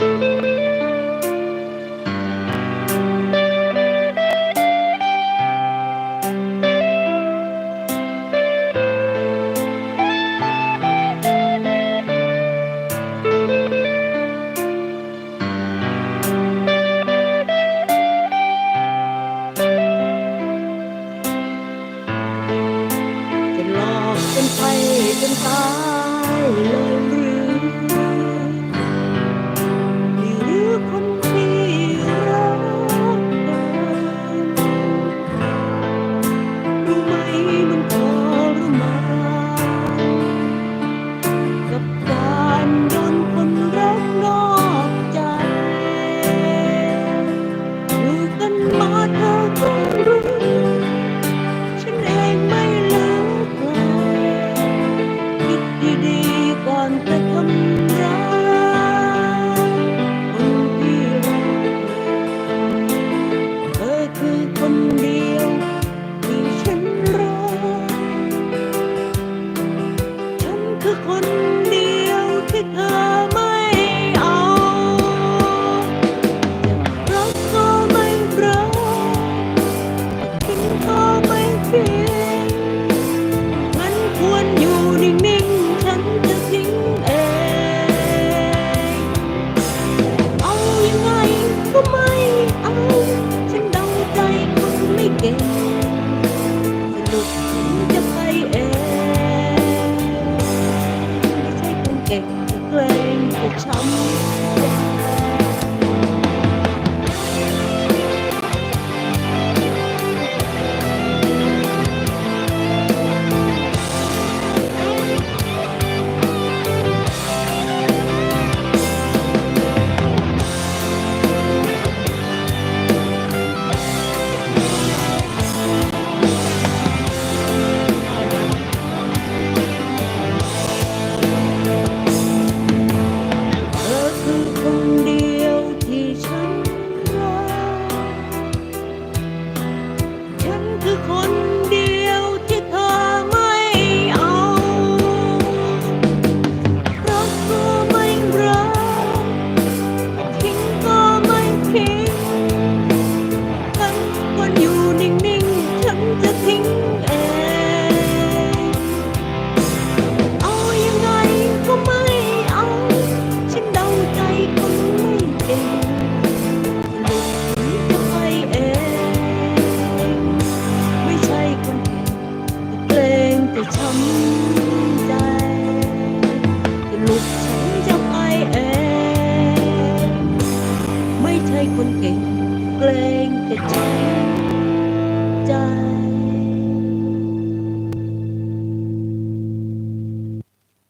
เป็นไฟเป็นตา 给对的唱。票 ช้ำใจลูกฉันจะไปเอง ไม่ใช่คนเก่งเกรงแต่ใจำใจ